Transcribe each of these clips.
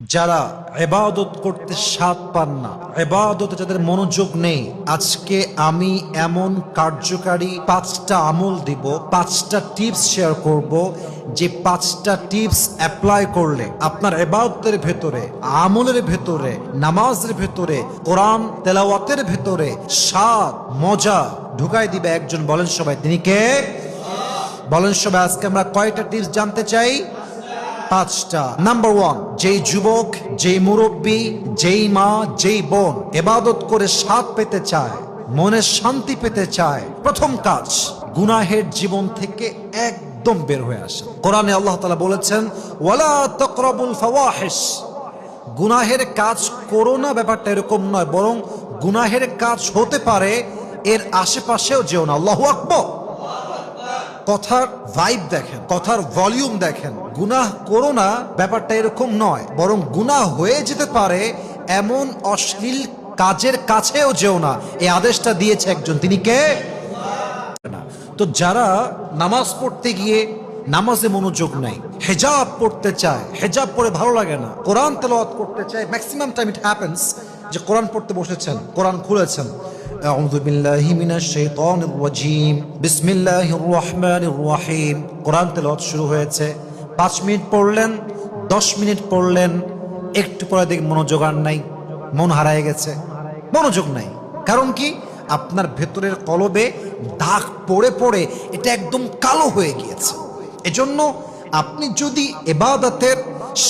যারা এবাদত করতে স্বাদ পান না, এবাদতে যাদের মনোযোগ নেই, আজকে আমি এমন কার্যকারী পাঁচটা আমল দিব, পাঁচটা টিপস শেয়ার করব, যে পাঁচটা টিপস অ্যাপ্লাই করলে আপনার এবাদতের ভেতরে, আমলের ভেতরে, নামাজের ভেতরে, কোরআন তেলাওয়াতের ভেতরে স্বাদ, মজা ঢুকাই দিবে একজন। বলেন সবাই, তিনি কে? বলেন সবাই, আজকে আমরা কয়টা টিপস জানতে চাই? পাঁচটা। নাম্বার ওয়ান যেই যুবক, যেই মুরব্বী, যেই মা, যেই বোন এবাদত করে স্বাদ পেতে চায়, মনে শান্তি পেতে চায়, প্রথম কাজ, গুনাহের জীবন থেকে একদম বের হয়ে আসে। কোরআনে আল্লাহ তাআলা বলেছেন, ওয়ালা তাকরাবুল ফাওয়াহিশ। গুনাহের কাজ করো না, ব্যাপারটা এরকম নয়, বরং গুনাহের কাজ হতে পারে, এর আশেপাশেও যেও না। আল্লাহু আকবার। কথার ভাইব দেখেন, কথার ভলিউম দেখেন। গুনাহ করো না, ব্যাপারটা এরকম নয়। বরং গুনাহ হয়ে যেতে পারে এমন অশ্লীল কাজের কাছেও যেও না। এই আদেশটা দিয়েছে একজন। তিনি কে? তো যারা নামাজ পড়তে গিয়ে নামাজে মনোযোগ নাই হেজাব পড়তে চায়, হেজাব পড়ে ভালো লাগে না, কোরআন তেলাওয়াত করতে চায় ম্যাক্সিমাম টাইম ইট হ্যাপেন্স যে কোরআন পড়তে বসেছেন, কোরআন খুলেছেন। أعوذ بالله من الشيطان الرجيم بسم الله الرحمن الرحيم কোরআন তেলাওয়াত শুরু হয়েছে পাঁচ মিনিট পড়লেন দশ মিনিট পড়লেন একটু পরে দেখ মনোযোগ আর নাই মন হারায় গেছে মনোযোগ নাই কারণ কি আপনার ভেতরের কলবে দাগ পড়ে পড়ে এটা একদম কালো হয়ে গিয়েছে এজন্য আপনি যদি এবাদতের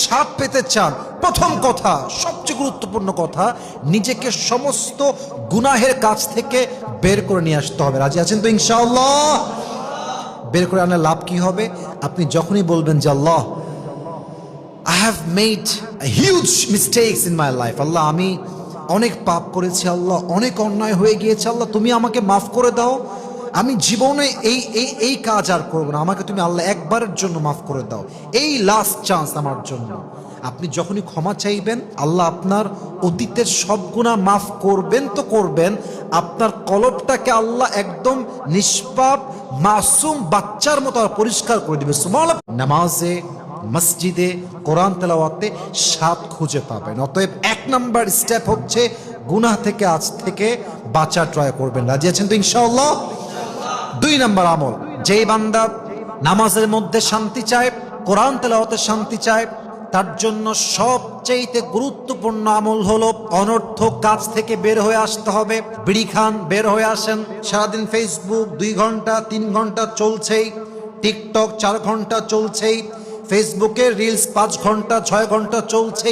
স্বাদ পেতে চান। প্রথম কথা, সবচেয়ে গুরুত্বপূর্ণ কথা, নিজেকে সমস্ত গুনাহের কাছ থেকে বের করে নিয়ে আসতে হবে। রাজি আছেন তো ইনশাআল্লাহ? বের করে আনার লাভ কি হবে? আপনি যখনই বলবেন যে, Allah I have made huge mistakes in my life Allah, আমি অনেক পাপ করেছি, আল্লাহ, অনেক অন্যায় হয়ে গিয়েছে, আল্লাহ, তুমি আমাকে মাফ করে দাও। আমি জীবনে এই এই এই কাজ আর করব না। আমাকে তুমি আল্লাহ একবারের জন্য মাফ করে দাও। এই লাস্ট চান্স আমার জন্য। আপনি যখনই ক্ষমা চাইবেন, আল্লাহ আপনার অতীতের সব গুণা মাফ করবেন তো করবেন। আপনার কলবটাকে আল্লাহ একদম নিষ্পাপ, মাসুম বাচ্চার মতো পরিষ্কার করে দিবে। নামাজে, মসজিদে, কোরআন তেলাওয়াতে স্বাদ খুঁজে পাবেন। অতএব এক নাম্বার স্টেপ হচ্ছে গুনাহ থেকে আজ থেকে বাঁচা ট্রয় করবেন। রাজি আছেন তো ইনশাআল্লাহ? নাম্বার আমল। যেই বান্দা নামাজের মধ্যে শান্তি চায়, কোরআন তেলাওয়াতে শান্তি চায়, তার জন্য সবচেয়ে গুরুত্বপূর্ণ আমল হলো অনর্থক কাজ থেকে বের হয়ে আসতে হবে। বিড়ি খান, বের হয়ে আসেন। সারাদিন ফেসবুক দুই ঘণ্টা, তিন ঘণ্টা চলছেই। টিকটক চার ঘণ্টা চলছেই। ফেসবুকে রিলস পাঁচ ঘণ্টা, ছয় ঘণ্টা চলছেই।